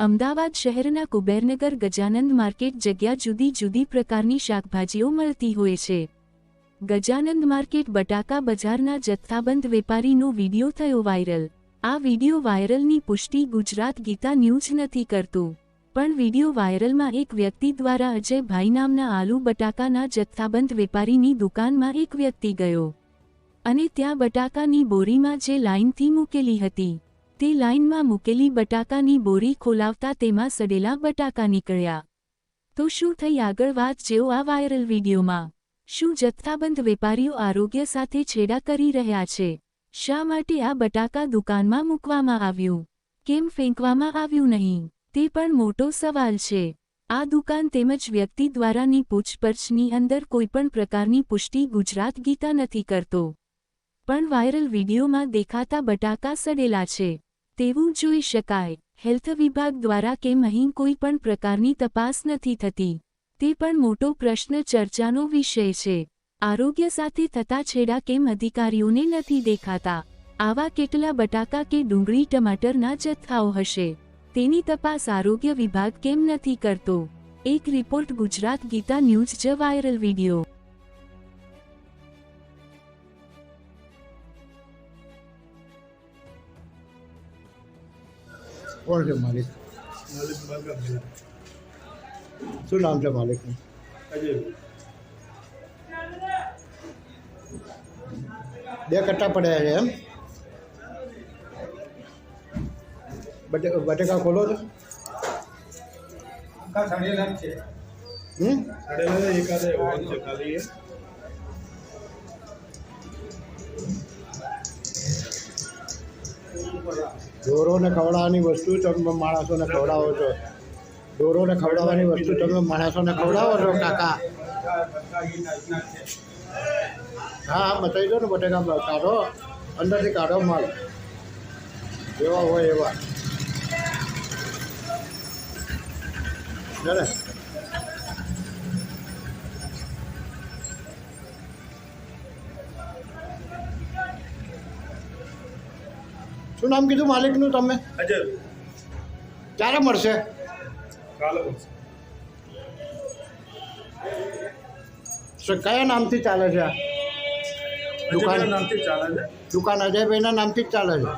અમદાવાદ શહેરના કુબેરનગર ગજાનંદ માર્કેટ જગ્યા જુદી જુદી પ્રકારની શાકભાજીઓ મળતી હોય છે. ગજાનંદ માર્કેટ બટાકા બજારના જથ્થાબંધ વેપારીનો વિડિયો થયો વાયરલ. આ વીડિયો વાયરલની પુષ્ટિ ગુજરાત ગીતા ન્યૂઝ નથી કરતું. પણ વીડિયો વાયરલમાં એક વ્યક્તિ દ્વારા અજયભાઈ નામના આલુ બટાકાના જથ્થાબંધ વેપારીની દુકાનમાં એક વ્યક્તિ ગયો. અને ત્યાં બટાકાની બોરીમાં જે લાઇનથી મૂકેલી હતી. તે લાઇનમાં મૂકેલી બટાકાની બોરી ખોલાવતા તેમાં સડેલા બટાકા નીકળ્યા. તો શું થઈ આગળ વાત જેઓ આ વાયરલ વિડીયોમાં? શું જથ્થાબંધ વેપારીઓ આરોગ્ય સાથે છેડા કરી રહ્યા છે? શા માટે આ બટાકા દુકાનમાં મૂકવામાં આવ્યું? કેમ ફેંકવામાં આવ્યું નહીં? તે પણ મોટો સવાલ છે. આ દુકાન તેમજ વ્યક્તિ દ્વારાની પૂછપરછની અંદર કોઈપણ પ્રકારની પુષ્ટિ ગુજરાત ગીતા નથી કરતો. પણ વાયરલ વિડીયોમાં દેખાતા બટાકા સડેલા છે. તેવું જોઈ શકાય. હેલ્થ વિભાગ દ્વારા કેમ અહીં કોઈ પણ પ્રકારની તપાસ નથી થતી. તે પણ મોટો પ્રશ્ન ચર્ચાનો વિષય છે. આરોગ્ય સાથે થતા છેડા કેમ અધિકારીઓને નથી દેખાતા? આવા કેટલા બટાકા કે ડુંગળી ટમાટરના જથ્થાઓ હશે? તેની તપાસ આરોગ્ય વિભાગ કેમ નથી કરતો? એક રિપોર્ટ ગુજરાત ગીતા ન્યૂઝ જ વાયરલ વીડિયો. કોણ છે માલિક શું નામ છે માલિકનું બે કટ્ટા પડ્યા છે એમ બટે બટેકા ખોલો સાડેલા છે હમ સાડેલા એકાદે છે ખાલી ઢોરોને ખવડાવવાની વસ્તુ તમે માણસોને ખવડાવો છો. ઢોરોને ખવડાવવાની વસ્તુ તમે માણસોને ખવડાવો છો, કાકા? હા હા બતાવી દો ને બટેકા કાઢો. અંદરથી કાઢો માલ. એવા હોય એવા. ને? શું નામ કીધું માલિકનું તમે અજય. ક્યારે મળશે? કાલે કયા નામથી ચાલે છે આ? દુકાન? નામથી ચાલે છે. દુકાન અજયભાઈના નામથી જ ચાલે છે?